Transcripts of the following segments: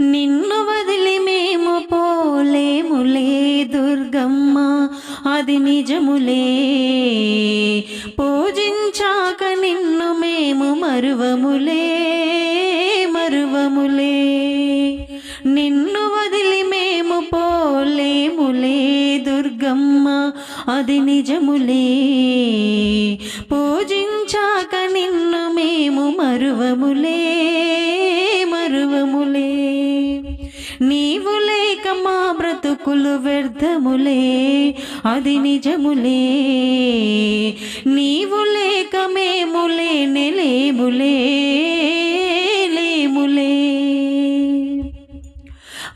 నిన్ను వదిలి మేము పోలేములే దుర్గమ్మ అది నిజములే. పూజించాక నిన్ను మేము మరువములే మరువములే. నిన్ను వదిలి మేము పోలేములే దుర్గమ్మ అది నిజములే. పూజించాక నిన్ను మేము మరువములే. నీవు లేక మా బ్రతుకులు వ్యర్థములే అది నిజములే. నీవు లేక మేము లేనే లేములే లేములే.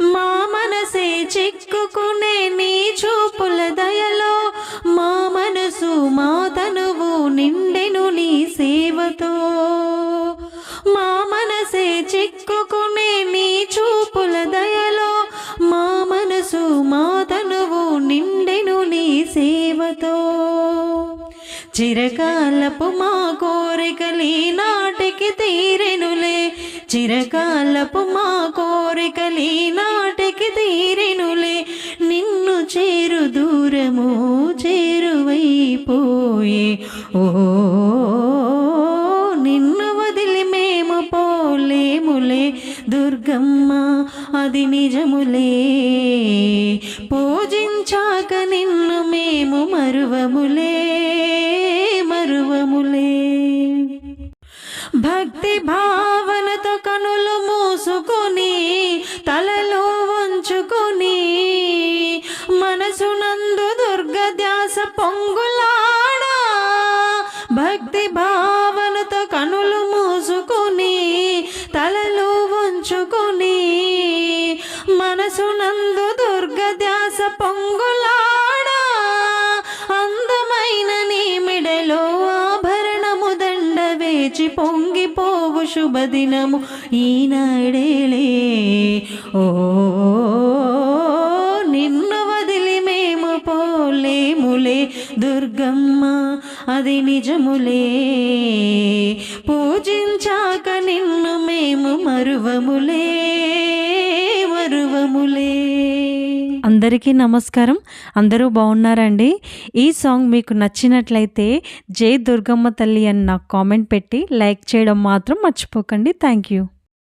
మా మనసే చిక్కుకునే నీ చూపుల దయలో మా మనసు మా తనువు నిండెను నీ సేవతో. మా మనసే చిక్కు చిరకాలపు మా కోరికలి నాటికి తీరెనులే. చిరకాలపు మా కోరికలి నాటికి తీరెనులే. నిన్ను చేరు దూరము చేరువైపోయే. ఓ నిన్ను వదిలి మేము పోలేములే. దుర్గమ్మ అది నిజములే. పో మరువములే భక్తి భావనతో కనులు మూసుకొని తలలో వంచుకొని మనసునందు దుర్గధ్యాస పొంగులాడా. భక్తి భావనతో కనులు మూసుకొని తలలో వంచుకొని మనసునందు దుర్గధ్యాస పొంగు లేచి పొంగిపోవు శుభదినము ఈనాడేలే ఓ నిన్ను వదిలి మేము పోలేములే దుర్గమ్మ అది నిజములే. పూజించాక నిన్ను మేము మరువములే. అందరికీ నమస్కారం. అందరూ బాగున్నారండి? ఈ సాంగ్ మీకు నచ్చినట్లయితే జై దుర్గమ్మ తల్లి అని నాకు కామెంట్ పెట్టి లైక్ చేయడం మాత్రం మర్చిపోకండి. Thank you.